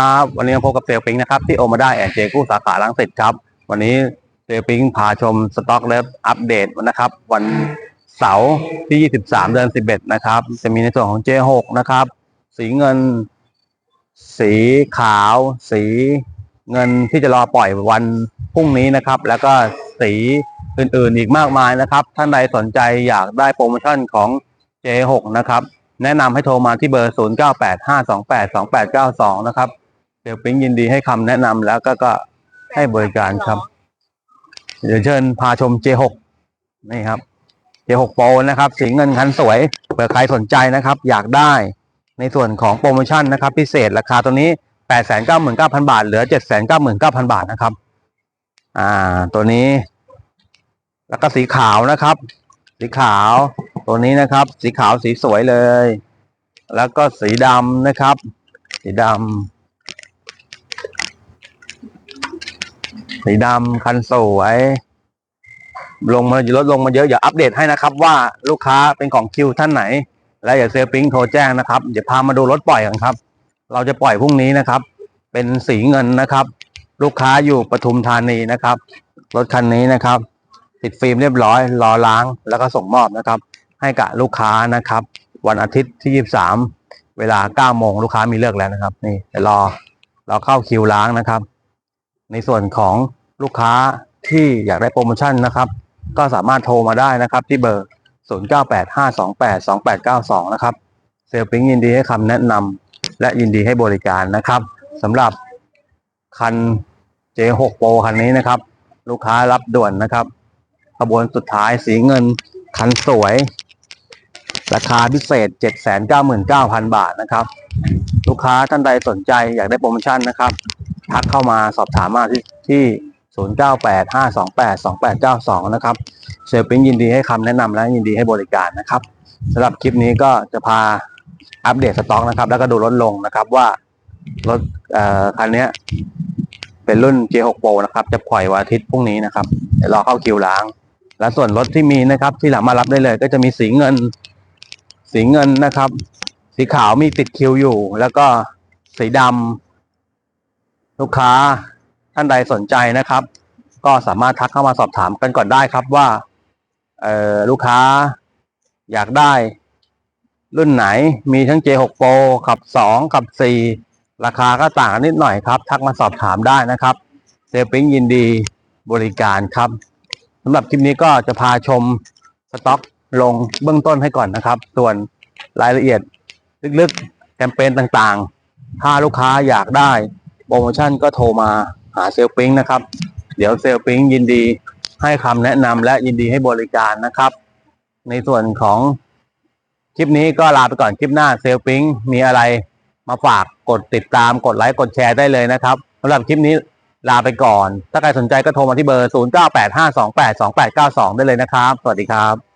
ครับวันนี้พบกับเซลปิงนะครับที่โอมาได้แอนเจกู้สาขาลังสิตครับ วันนี้เซลปิงพาชมสต็อกเลฟอัปเดตนะครับ วันเสาร์ที่ 23 เดือน 11 นะครับ จะมีในส่วนของ J6 นะครับ สีเงิน สีขาว สีเงินที่จะรอปล่อยวันพรุ่งนี้นะครับ แล้วก็สีอื่นๆอีกมากมายนะครับ ท่านใดสนใจอยากได้โปรโมชั่นของ J6 นะครับ แนะนำให้โทรมาที่เบอร์ 0985282892 นะครับ เดี๋ยวปิ๊งยินดีให้คำแนะนำแล้วก็ก็ให้บริการครับ เดี๋ยวเชิญพาชม J6 นี่ครับ J6 Pro นะครับ สีเงินคันสวยเผื่อใครสนใจนะครับ อยากได้ในส่วนของโปรโมชั่นนะครับ พิเศษราคาตัวนี้ 899,000 บาท เหลือ 799,000 บาทนะครับ อ่า ตัวนี้ แล้วก็สีขาวนะครับ สีขาว ตัวนี้นะครับ สีขาวสีสวยเลย แล้วก็สีดำนะครับ สีดำ สีดำคันสวยลงมาลดลงมาเยอะอย่าอัปเดตให้นะครับ ว่าลูกค้าเป็นของคิวท่านไหน และอย่าเซลปิงโทรแจ้งนะครับเดี๋ยวพามาดูรถปล่อยกันครับ เราจะปล่อยพรุ่งนี้นะครับ เป็นสีเงินนะครับ ลูกค้าอยู่ปทุมธานีนะครับรถคันนี้นะครับ ติดฟิล์มเรียบร้อย รอล้างแล้วก็ส่งมอบนะครับ ให้กับลูกค้านะครับ วันอาทิตย์ที่ 23 เวลา9โมงลูกค้ามีเลิกแล้วนะครับ นี่เดี๋ยวรอเราเข้าคิวล้างนะครับ ในส่วนของลูกค้าที่อยากได้โปรโมชั่นนะครับ ก็สามารถโทรมาได้นะครับ ที่เบอร์ 0985282892 นะครับเซลลปิงยินดีให้คำแนะนำและยินดีให้บริการนะครับสำหรับคัน J6 Pro คันนี้นะครับ ลูกค้ารับด่วนนะครับขบวนสุดท้ายสีเงินคันสวย ราคาพิเศษ 799,000 บาทนะครับ ลูกค้าท่านใดสนใจอยากได้โปรโมชั่นนะครับ ทักเข้ามาสอบถามมาที่ที่ 0985282892 นะครับเซลลปิ้งยินดีให้คำแนะนำและยินดีให้บริการนะครับสำหรับคลิปนี้ก็จะพาอัปเดตสต็อกนะครับ แล้วก็ดูรถลงนะครับว่ารถเอ่อคันนี้เป็นรุ่น J6 Pro นะครับ จะปล่อยวันอาทิตย์พรุ่งนี้นะครับเดี๋ยวรอเข้าคิวล้าง และส่วนรถที่มีนะครับ ที่หลังมารับได้เลย ก็จะมีสีเงิน สีเงินนะครับ สีขาวมีติดคิวอยู่ แล้วก็สีดำ ลูกค้าท่านใดสนใจนะครับ ก็สามารถทักเข้ามาสอบถามกันก่อนได้ครับว่าเออลูกค้าอยากได้รุ่นไหนมีทั้ง J6 Pro ขับ 2 ขับ 4 ราคาก็ต่างนนิดหน่อยครับ ทักมาสอบถามได้นะครับเซลปิ้งยินดีบริการครับสำหรับคลิปนี้ก็จะพาชมสต็อกลงเบื้องต้นให้ก่อนนะครับ ส่วนรายละเอียดลึกๆ แคมเปญต่างๆ ถ้าลูกค้าอยากได้ โปรโมชั่นก็โทรมาหาเซลปิ้งนะครับ เดี๋ยวเซลปิ้งยินดีให้คำแนะนำและยินดีให้บริการนะครับ ในส่วนของคลิปนี้ก็ลาไปก่อนคลิปหน้าเซลปิ้งมีอะไรมาฝากกดติดตามกดไลค์กดแชร์ได้เลยนะครับสำหรับคลิปนี้ลาไปก่อน ถ้าใครสนใจก็โทรมาที่เบอร์ 0985282892 ได้เลยนะครับ สวัสดีครับ